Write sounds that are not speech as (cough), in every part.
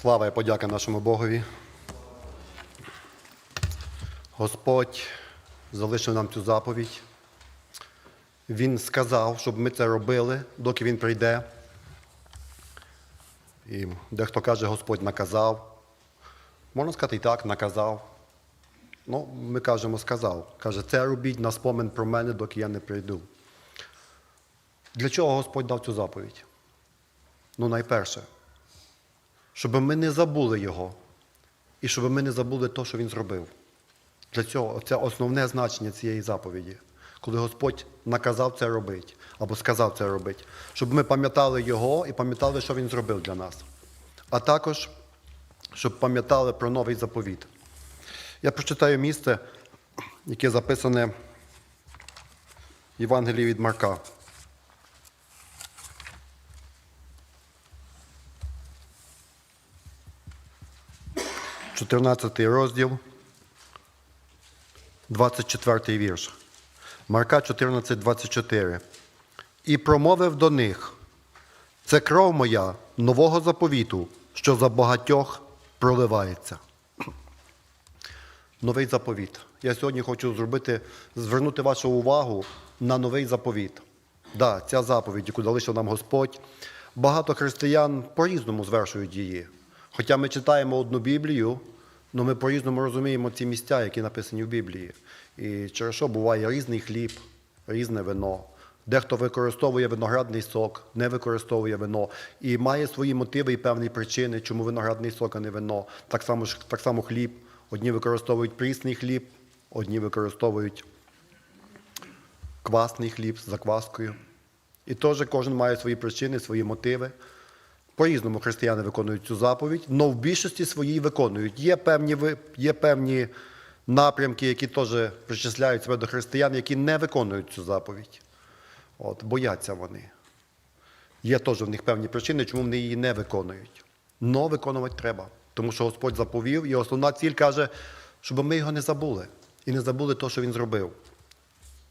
Слава і подяка нашому Богові. Господь залишив нам цю заповідь. Він сказав, щоб ми це робили, доки Він прийде. І дехто каже, Господь наказав. Можна сказати і так, наказав. Ну, ми кажемо, сказав. Каже, це робіть на спомин про мене, доки я не прийду. Для чого Господь дав цю заповідь? Ну, найперше, щоб ми не забули Його, і щоб ми не забули те, що Він зробив. Для цього це основне значення цієї заповіді, коли Господь наказав це робити, або сказав це робити, щоб ми пам'ятали Його і пам'ятали, що Він зробив для нас. А також, щоб пам'ятали про новий заповіт. Я прочитаю місце, яке записане в Євангелії від Марка. 14 розділ, 24 вірш. Марка 14, 24. І промовив до них: це кров моя нового заповіту, що за багатьох проливається. (clears throat) Новий заповіт. Я сьогодні хочу зробити, звернути вашу увагу на новий заповіт. Да, ця заповідь, яку залишив нам Господь. Багато християн по-різному звершують її. Хоча ми читаємо одну Біблію, але ми по-різному розуміємо ці місця, які написані в Біблії. І через що буває різний хліб, різне вино. Дехто використовує виноградний сок, не використовує вино і має свої мотиви і певні причини, чому виноградний сок, а не вино. Так само, так само хліб. Одні використовують прісний хліб, одні використовують квасний хліб з закваскою. І теж кожен має свої причини, свої мотиви. По-різному християни виконують цю заповідь, але в більшості своїй виконують. Є певні, є певні напрямки, які теж причисляють себе до християн, які не виконують цю заповідь. От, бояться вони. Є теж в них певні причини, чому вони її не виконують. Но виконувати треба. Тому що Господь заповів, і основна ціль каже, щоб ми його не забули. І не забули те, що він зробив.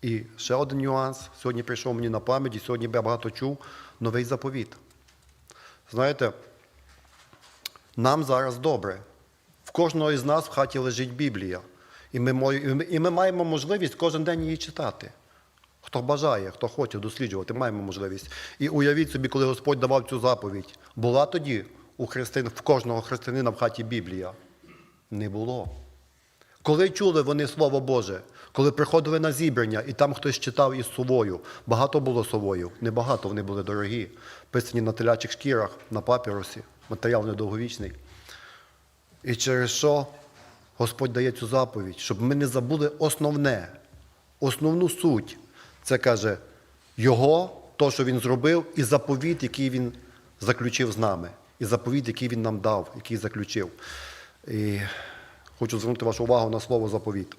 І ще один нюанс. Сьогодні прийшов мені на пам'ять, і сьогодні я багато чув новий заповіт. Знаєте, нам зараз добре. В кожного із нас в хаті лежить Біблія. І ми, і ми- маємо можливість кожен день її читати. Хто бажає, хто хоче досліджувати, маємо можливість. І уявіть собі, коли Господь давав цю заповідь, була тоді у християн, в кожного християнина в хаті Біблія? Не було. Коли чули вони Слово Боже, коли приходили на зібрання, і там хтось читав із совою, багато було совою, небагато вони були дорогі, писані на телячих шкірах, на папірусі, матеріал недовговічний. І через що Господь дає цю заповідь, щоб ми не забули основне, основну суть. Це каже Його, то, що Він зробив, і заповіт, який Він заключив з нами, і заповіт, який Він нам дав, який заключив. І хочу звернути вашу увагу на слово заповіт.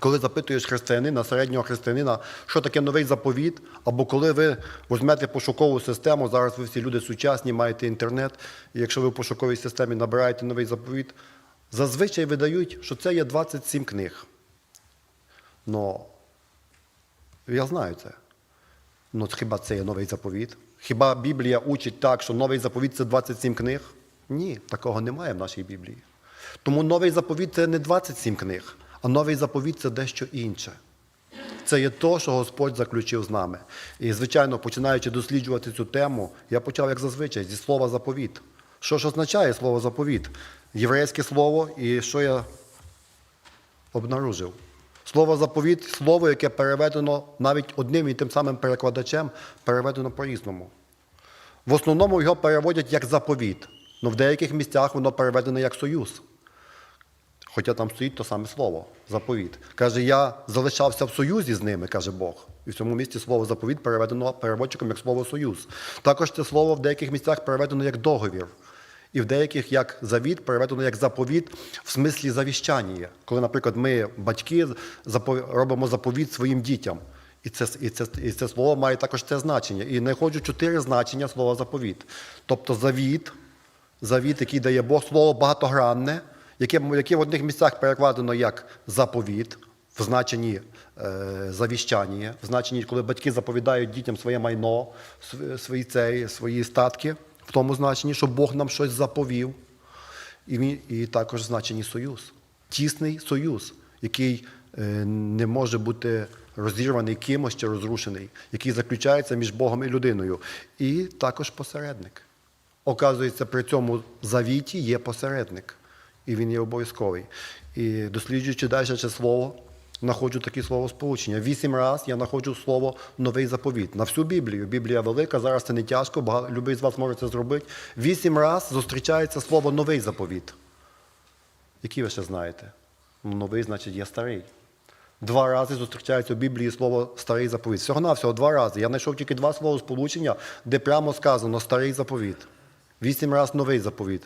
Коли запитуєш християнина, середнього християнина, що таке новий заповіт, або коли ви візьмете пошукову систему, зараз ви всі люди сучасні, маєте інтернет, і якщо ви в пошуковій системі набираєте новий заповіт, зазвичай видають, що це є 27 книг. Но я знаю це. Ну, хіба це є новий заповіт? Хіба Біблія учить так, що новий заповіт це 27 книг? Ні, такого немає в нашій Біблії. Тому новий заповіт це не 27 книг, а новий заповіт це дещо інше. Це є то, що Господь заключив з нами. І, звичайно, починаючи досліджувати цю тему, я почав, як зазвичай, зі слова заповіт. Що ж означає слово заповіт? Єврейське слово, і що я обнаружив. Слово заповіт слово, яке переведено навіть одним і тим самим перекладачем, переведено по-різному. В основному його переводять як заповіт, але в деяких місцях воно переведено як союз. Хоча там стоїть то саме слово заповіт. Каже, я залишався в союзі з ними, каже Бог. І в цьому місці слово заповіт переведено переводчиком як слово союз. Також це слово в деяких місцях переведено як договір. І в деяких як завіт переведено як заповіт в смислі завіщання. Коли, наприклад, ми, батьки, робимо заповіт своїм дітям. І це, і, це, і це слово має також це значення. І знаходжу чотири значення слова заповіт. Тобто завіт, завіт, який дає Бог, слово багатогранне, яке, яке в одних місцях перекладено як заповіт, в значенні е, завіщання, в значенні, коли батьки заповідають дітям своє майно, свої, цей, свої статки. в тому значенні, що Бог нам щось заповів. І, і також значені союз. Тісний союз, який е, не може бути розірваний кимось чи розрушений, який заключається між Богом і людиною. І також посередник. Оказується, при цьому завіті є посередник, і він є обов'язковий. І досліджуючи далі це слово, знаходжу такі словосполучення. Вісім раз я знаходжу слово новий заповіт. На всю Біблію. Біблія велика, зараз це не тяжко, багато, любий з вас може це зробити. Вісім раз зустрічається слово новий заповіт. Який ви ще знаєте? Ну, Новий, значить, є старий. Два рази зустрічається у Біблії слово старий заповіт. Всього навсього два рази. Я знайшов тільки два слова сполучення, де прямо сказано старий заповіт. Вісім разів новий заповіт.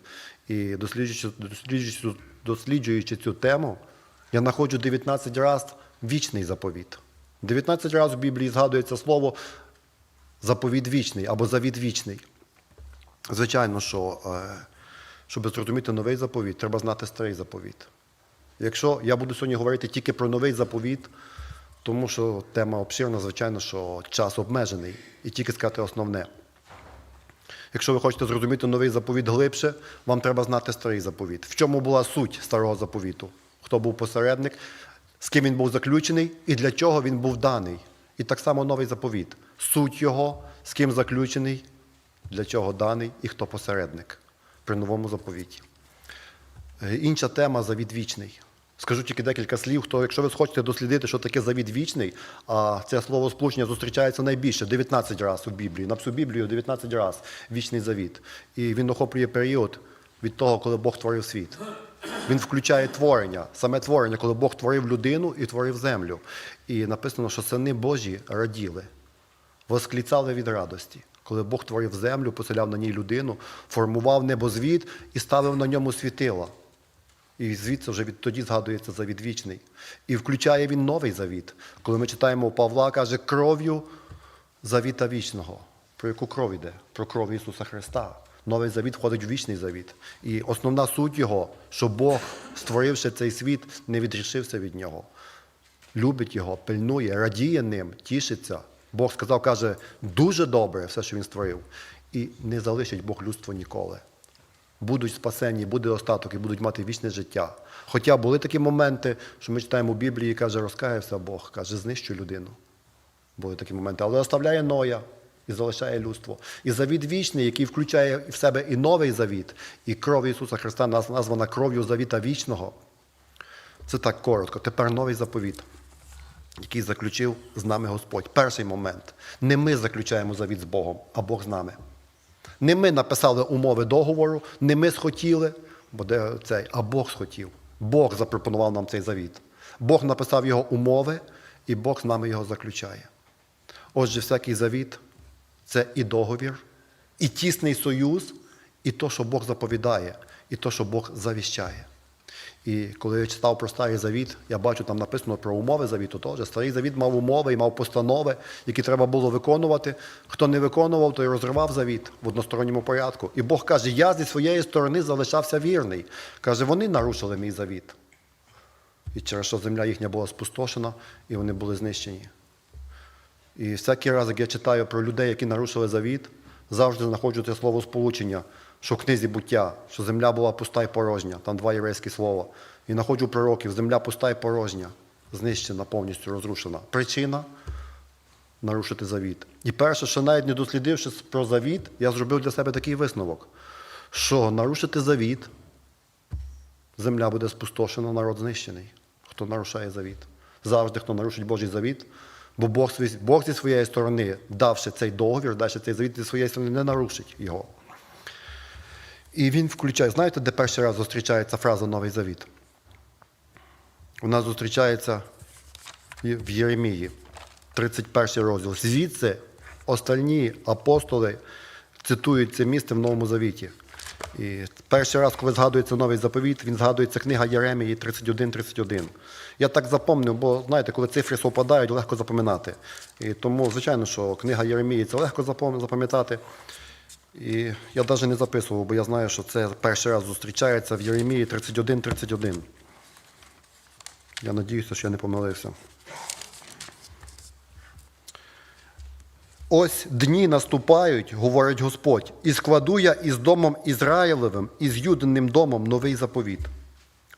І досліджуючи, досліджуючи, досліджуючи цю тему, я знаходжу 19 разів вічний заповіт. 19 разів у Біблії згадується слово заповіт вічний або завіт вічний. Звичайно, що е, щоб зрозуміти новий заповіт, треба знати старий заповіт. Якщо я буду сьогодні говорити тільки про новий заповіт, тому що тема обширна, звичайно, що час обмежений, і тільки сказати основне. Якщо ви хочете зрозуміти новий заповіт глибше, вам треба знати старий заповіт. В чому була суть старого заповіту? Хто був посередник, з ким він був заключений і для чого він був даний. І так само новий заповіт. Суть його, з ким заключений, для чого даний і хто посередник при новому заповіті. Е, Інша тема завіт вічний. Скажу тільки декілька слів. Хто, якщо ви хочете дослідити, що таке завіт вічний, а це слово сполучення зустрічається найбільше 19 разів у Біблії. На всю Біблію 19 разів вічний завіт. І він охоплює період від того, коли Бог творив світ. Він включає творення, саме творення, коли Бог творив людину і творив землю. І написано, що сини Божі раділи, восклицали від радості. Коли Бог творив землю, поселяв на ній людину, формував небозвід і ставив на ньому світила. І звідси вже відтоді згадується завіт вічний. І включає він новий завіт. Коли ми читаємо у Павла, каже, кров'ю завіта вічного. Про яку кров йде? Про кров Ісуса Христа. Новий завіт входить в вічний завіт. І основна суть його, що Бог, створивши цей світ, не відрішився від нього. Любить його, пильнує, радіє ним, тішиться. Бог сказав, каже, дуже добре все, що він створив. І не залишить Бог людство ніколи будуть спасені, буде остаток і будуть мати вічне життя. Хоча були такі моменти, що ми читаємо у Біблії, каже, розкаявся Бог, каже, знищу людину. Були такі моменти. Але оставляє Ноя і залишає людство. І завіт вічний, який включає в себе і новий завіт, і кров Ісуса Христа названа кров'ю завіта вічного. Це так коротко. Тепер новий заповіт, який заключив з нами Господь. Перший момент. Не ми заключаємо завіт з Богом, а Бог з нами. Не ми написали умови договору, не ми схотіли, бо де цей, а Бог схотів. Бог запропонував нам цей завіт. Бог написав його умови, і Бог з нами його заключає. Отже, всякий завіт це і договір, і тісний союз, і то, що Бог заповідає, і то, що Бог завіщає. І коли я читав про старий завіт, я бачу, там написано про умови завіту теж. Старий завіт мав умови і мав постанови, які треба було виконувати. Хто не виконував, той розривав завіт в односторонньому порядку. І Бог каже, я зі своєї сторони залишався вірний. Каже, вони нарушили мій завіт. І через що земля їхня була спустошена, і вони були знищені. І всякий раз, як я читаю про людей, які нарушили завіт, завжди знаходжу це слово сполучення, що в книзі буття, що земля була пуста і порожня, там два єврейські слова. І знаходжу пророків, земля пуста і порожня, знищена, повністю розрушена. Причина нарушити завіт. І перше, що навіть не дослідивши про завіт, я зробив для себе такий висновок, що нарушити завіт, земля буде спустошена, народ знищений. Хто нарушає завіт? Завжди, хто нарушить Божий завіт, бо Бог, Бог зі своєї сторони, давши цей договір, давши цей завіт зі своєї сторони, не нарушить його. І він включає, знаєте, де перший раз зустрічається фраза Новий Завіт? Вона зустрічається в Єремії, 31 розділ. Звідси остальні апостоли цитують це місце в Новому Завіті. І перший раз, коли згадується новий заповіт, він згадується книга Єремії 31-31. Я так запомнив, бо знаєте, коли цифри совпадають, легко запам'ятати. І тому, звичайно, що книга Єремії це легко запам'ятати. І я навіть не записував, бо я знаю, що це перший раз зустрічається в Єремії 31-31. Я надіюся, що я не помилився. Ось дні наступають, говорить Господь, і складу я із домом Ізраїлевим, і з юдиним домом новий заповіт.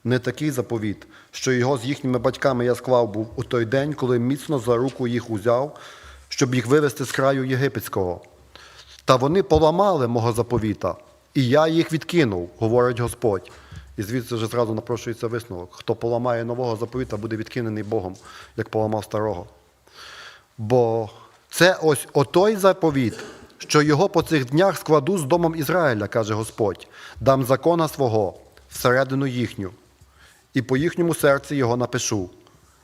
Не такий заповіт, що його з їхніми батьками я склав був у той день, коли міцно за руку їх узяв, щоб їх вивести з краю єгипетського. Та вони поламали мого заповіта, і я їх відкинув, говорить Господь. І звідси вже зразу напрошується висновок. Хто поламає нового заповіта, буде відкинений Богом, як поламав старого. Бо це ось отой заповіт, що його по цих днях складу з домом Ізраїля, каже Господь, дам закона свого всередину їхню, і по їхньому серці його напишу.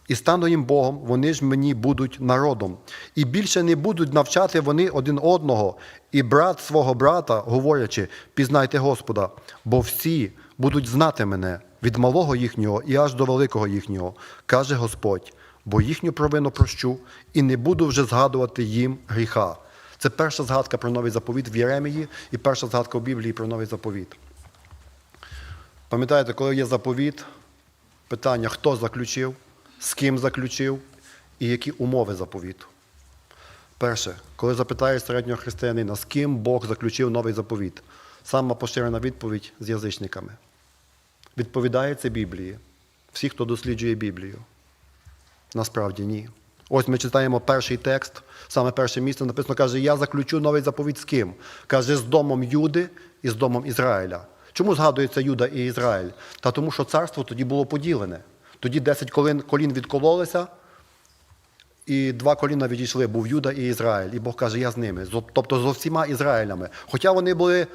І стану їм Богом, вони ж мені будуть народом. І більше не будуть навчати вони один одного, і брат свого брата, говорячи, пізнайте Господа, бо всі будуть знати мене від малого їхнього і аж до великого їхнього, каже Господь, бо їхню провину прощу, і не буду вже згадувати їм гріха. Це перша згадка про новий заповіт в Єремії і перша згадка в Біблії про новий заповіт. Пам'ятаєте, коли є заповіт, питання, хто заключив, з ким заключив і які умови заповіту. Перше, коли запитаєш середнього християнина, з ким Бог заключив новий заповіт, сама поширена відповідь з язичниками. Відповідає це Біблії. Всі, хто досліджує Біблію. Насправді ні. Ось ми читаємо перший текст, саме перше місце написано, каже, я заключу новий заповіт з ким? Каже, з домом Юди і з домом Ізраїля. Чому згадується Юда і Ізраїль? Та тому, що царство тоді було поділене. Тоді 10 колін, колін відкололися, і два коліна відійшли, був Юда і Ізраїль. І Бог каже, я з ними. Тобто з всіма Ізраїлями. Хоча вони були,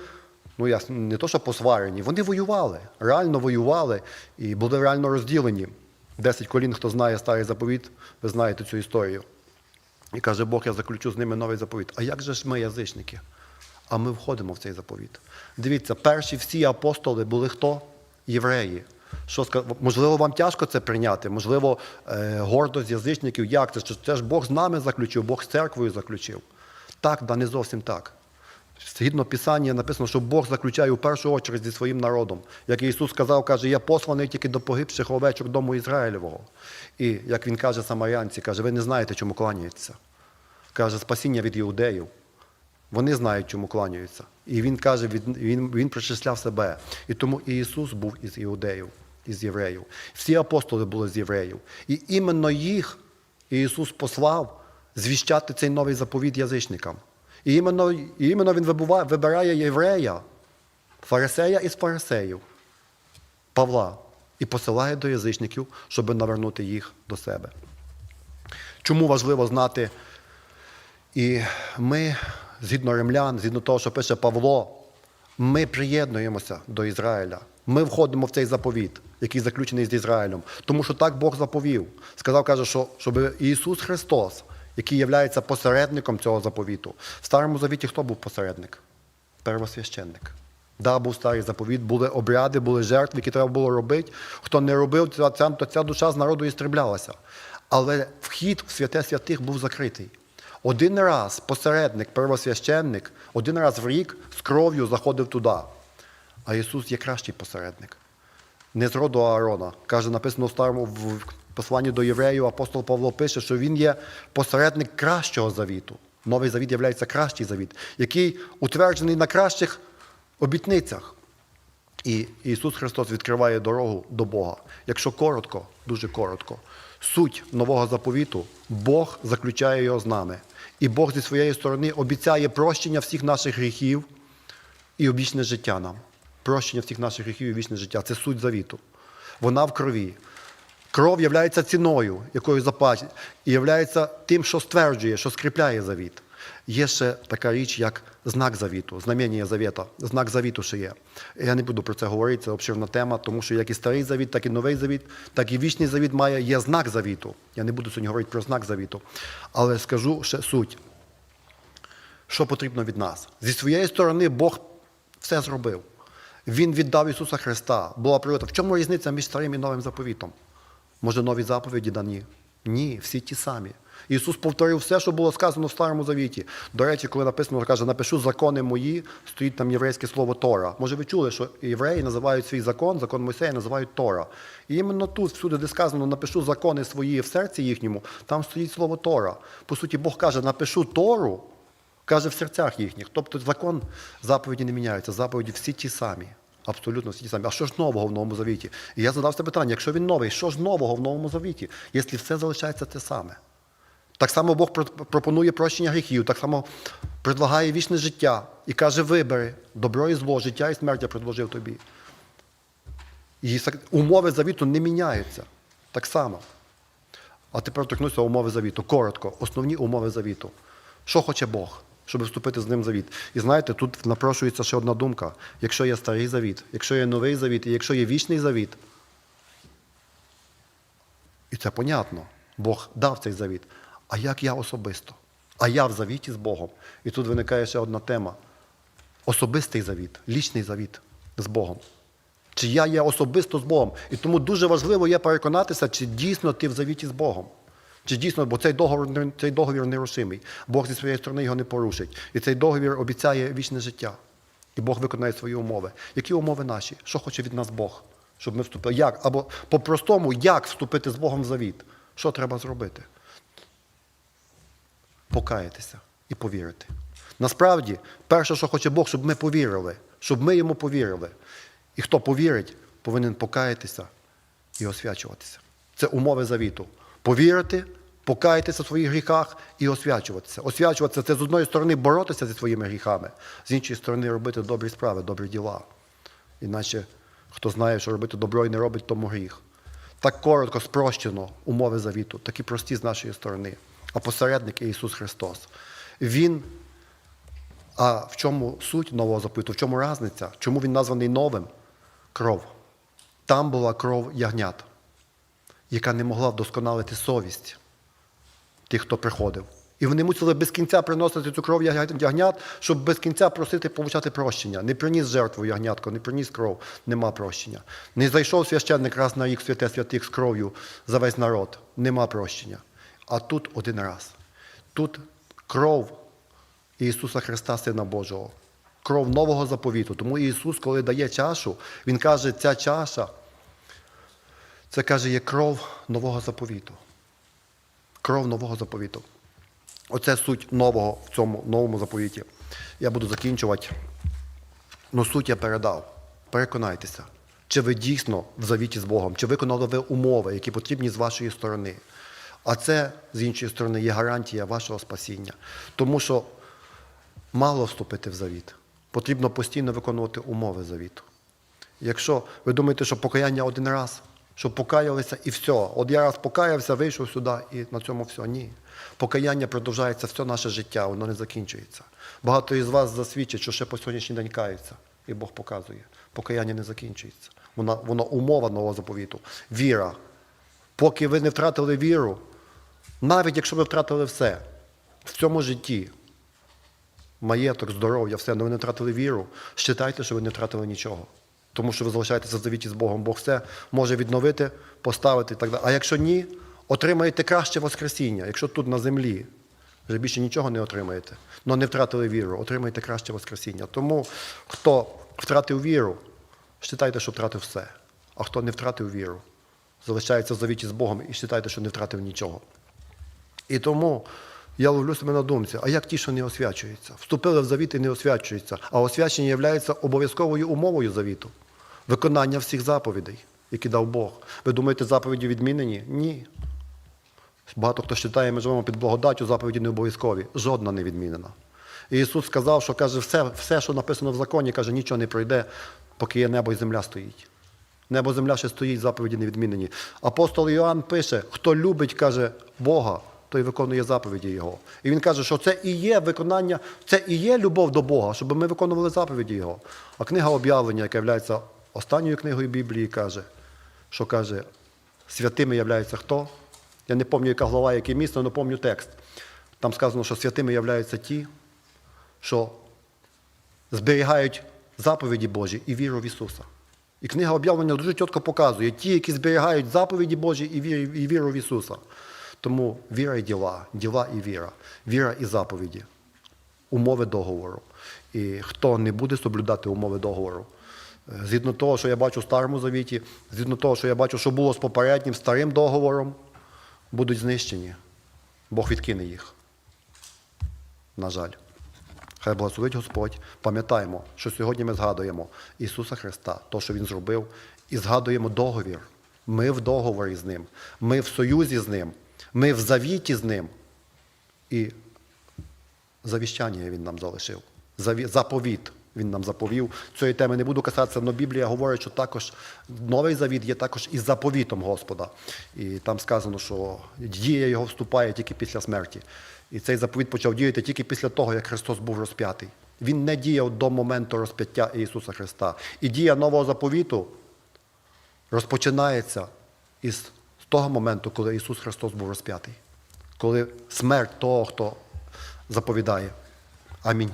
ну я не то, що посварені, вони воювали, реально воювали і були реально розділені. Десять колін, хто знає старий заповіт, ви знаєте цю історію. І каже, Бог, я заключу з ними новий заповіт. А як же ж ми, язичники? А ми входимо в цей заповіт. Дивіться, перші всі апостоли були хто? Євреї. Що ска- Можливо, вам тяжко це прийняти, можливо, е, гордость язичників. Як це? Що це ж Бог з нами заключив, Бог з церквою заключив. Так, да не зовсім так. Згідно Писання написано, що Бог заключає у першу очередь зі своїм народом. Як Ісус сказав, каже, я посланий тільки до погибших овечок дому Ізраїлевого. І як він каже самарянці, каже, ви не знаєте, чому кланяєтеся. Каже, спасіння від іудеїв. Вони знають, чому кланяються. І він каже, він, він, він причисляв себе. І тому Ісус був із іудеїв, із євреїв. Всі апостоли були з євреїв. І іменно їх Ісус послав звіщати цей новий заповіт язичникам. І іменно, і іменно Він вибирає єврея, фарисея із фарисеїв, Павла, і посилає до язичників, щоб навернути їх до себе. Чому важливо знати і ми, згідно римлян, згідно того, що пише Павло, ми приєднуємося до Ізраїля. Ми входимо в цей заповіт, який заключений з Ізраїлем. Тому що так Бог заповів. Сказав, каже, що щоб Ісус Христос, який є посередником цього заповіту. В Старому Завіті хто був посередник? Первосвященник. Да, був старий заповіт, були обряди, були жертви, які треба було робити. Хто не робив, то ця душа з народу істреблялася. Але вхід в святе святих був закритий. Один раз посередник, первосвященник, один раз в рік з кров'ю заходив туди. А Ісус є кращий посередник. Не з роду Аарона. Каже, написано в старому в посланні до євреїв, апостол Павло пише, що він є посередник кращого завіту. Новий завіт є кращий завіт, який утверджений на кращих обітницях. І Ісус Христос відкриває дорогу до Бога. Якщо коротко, дуже коротко, суть нового заповіту, Бог заключає його з нами. І Бог зі своєї сторони обіцяє прощення всіх наших гріхів і вічне життя нам. Прощення всіх наших гріхів і вічне життя. Це суть завіту. Вона в крові. Кров є ціною, якою заплатять, і є тим, що стверджує, що скріпляє завіт. Є ще така річ, як знак завіту, знамення завіта. Знак завіту ще є. Я не буду про це говорити, це обширна тема, тому що як і старий завіт, так і новий завіт, так і вічний завіт має є знак завіту. Я не буду сьогодні говорити про знак завіту, але скажу ще суть. Що потрібно від нас? Зі своєї сторони Бог все зробив. Він віддав Ісуса Христа. Була прийнята. В чому різниця між старим і новим заповітом? Може, нові заповіді дані? Ні, всі ті самі. Ісус повторив все, що було сказано в Старому Завіті. До речі, коли написано, каже, напишу закони мої, стоїть там єврейське слово Тора. Може, ви чули, що євреї називають свій закон, закон Мойсея називають Тора. І іменно тут, всюди, де сказано, напишу закони свої в серці їхньому, там стоїть слово Тора. По суті, Бог каже, напишу Тору, Каже в серцях їхніх. Тобто закон заповіді не міняються, заповіді всі ті самі. Абсолютно всі ті самі. А що ж нового в Новому Завіті? І я задався питання, якщо він новий, що ж нового в Новому Завіті, якщо все залишається те саме? Так само Бог пропонує прощення гріхів, так само предлагає вічне життя і каже: вибери добро і зло, життя і смерть я предложив тобі. І умови завіту не міняються. Так само. А тепер торкнуся умови завіту. Коротко, основні умови завіту. Що хоче Бог, щоб вступити з ним завіт? І знаєте, тут напрошується ще одна думка. Якщо є старий завіт, якщо є новий завіт, і якщо є вічний завіт, і це понятно, Бог дав цей завіт. А як я особисто? А я в завіті з Богом. І тут виникає ще одна тема: особистий завіт, лічний завіт з Богом. Чи я є особисто з Богом. І тому дуже важливо є переконатися, чи дійсно ти в завіті з Богом. Чи дійсно, бо цей договір, цей договір нерушимий. Бог зі своєї сторони його не порушить. І цей договір обіцяє вічне життя. І Бог виконає свої умови. Які умови наші? Що хоче від нас Бог? Щоб ми вступили? Як? Або по-простому, як вступити з Богом в завіт? Що треба зробити? Покаятися і повірити. Насправді, перше, що хоче Бог, щоб ми повірили, щоб ми йому повірили. І хто повірить, повинен покаятися і освячуватися. Це умови завіту. Повірити, покаятися в своїх гріхах і освячуватися. Освячуватися це з одної сторони боротися зі своїми гріхами, з іншої сторони робити добрі справи, добрі діла. Іначе хто знає, що робити добро і не робить, тому гріх. Так коротко, спрощено умови завіту, такі прості з нашої сторони. А посередник Ісус Христос. Він а в чому суть нового заповіту? В чому різниця? Чому він названий новим? Кров. Там була кров ягнят, яка не могла вдосконалити совість тих, хто приходив. І вони мусили без кінця приносити цю кров ягнят- щоб без кінця просити получати прощення. Не приніс жертву ягнятко, не приніс кров, нема прощення. Не зайшов священник раз на рік святе святих з кров'ю за весь народ, нема прощення. А тут один раз. Тут кров Ісуса Христа, Сина Божого. Кров нового заповіту. Тому Ісус, коли дає чашу, Він каже, ця чаша, це каже, є кров нового заповіту. Кров нового заповіту. Оце суть нового в цьому новому заповіті. Я буду закінчувати. Ну, суть я передав. Переконайтеся, чи ви дійсно в завіті з Богом, чи виконали ви умови, які потрібні з вашої сторони. А це, з іншої сторони, є гарантія вашого спасіння. Тому що мало вступити в завіт. Потрібно постійно виконувати умови завіту. Якщо ви думаєте, що покаяння один раз, що покаялися і все. От я раз покаявся, вийшов сюди і на цьому все. Ні. Покаяння продовжується все наше життя, воно не закінчується. Багато із вас засвідчить, що ще по сьогоднішній день каються. І Бог показує. Покаяння не закінчується. Воно, воно умова нового заповіту. Віра. Поки ви не втратили віру, навіть якщо ви втратили все в цьому житті, маєток, здоров'я, все, але ви не втратили віру, вважайте, що ви не втратили нічого. Тому що ви залишаєтеся завіті з Богом. Бог все може відновити, поставити і так далі. А якщо ні, отримаєте краще Воскресіння. Якщо тут на землі вже більше нічого не отримаєте, але не втратили віру, отримаєте краще Воскресіння. Тому хто втратив віру, вважайте, що втратив все. А хто не втратив віру, залишається в завіті з Богом і вважайте, що не втратив нічого. І тому я ловлю себе на думці, а як ті, що не освячуються? Вступили в завіт і не освячуються. А освячення є обов'язковою умовою завіту. Виконання всіх заповідей, які дав Бог. Ви думаєте, заповіді відмінені? Ні. Багато хто вважає, ми живемо під благодаттю, заповіді не обов'язкові. Жодна не відмінена. І Ісус сказав, що каже, все, все, що написано в законі, каже, нічого не пройде, поки є небо і земля стоїть. Небо земля ще стоїть, заповіді не відмінені. Апостол Іоанн пише, хто любить, каже, Бога, той виконує заповіді Його. І він каже, що це і є виконання, це і є любов до Бога, щоб ми виконували заповіді Його. А книга об'явлення, яка є останньою книгою Біблії, каже, що каже, святими являються хто? Я не пам'ятаю, яка глава, яке місто, але пам'ятаю текст. Там сказано, що святими являються ті, що зберігають заповіді Божі і віру в Ісуса. І книга об'явлення дуже чітко показує ті, які зберігають заповіді Божі і віру в Ісуса. Тому віра і діла, діла і віра, віра і заповіді, умови договору. І хто не буде соблюдати умови договору, е, згідно того, що я бачу в Старому Завіті, згідно того, що я бачу, що було з попереднім старим договором, будуть знищені. Бог відкине їх. На жаль. Хай благословить Господь. Пам'ятаємо, що сьогодні ми згадуємо Ісуса Христа, то, що Він зробив, і згадуємо договір. Ми в договорі з Ним, ми в союзі з Ним, ми в завіті з Ним. І завіщання Він нам залишив. Заповіт Він нам заповів. Цієї теми не буду касатися, але Біблія говорить, що також новий завіт є також і заповітом Господа. І там сказано, що дія його вступає тільки після смерті. І цей заповіт почав діяти тільки після того, як Христос був розп'ятий. Він не діяв до моменту розп'яття Ісуса Христа. І дія нового заповіту розпочинається із того моменту, коли Ісус Христос був розп'ятий, коли смерть того, хто заповідає. Амінь.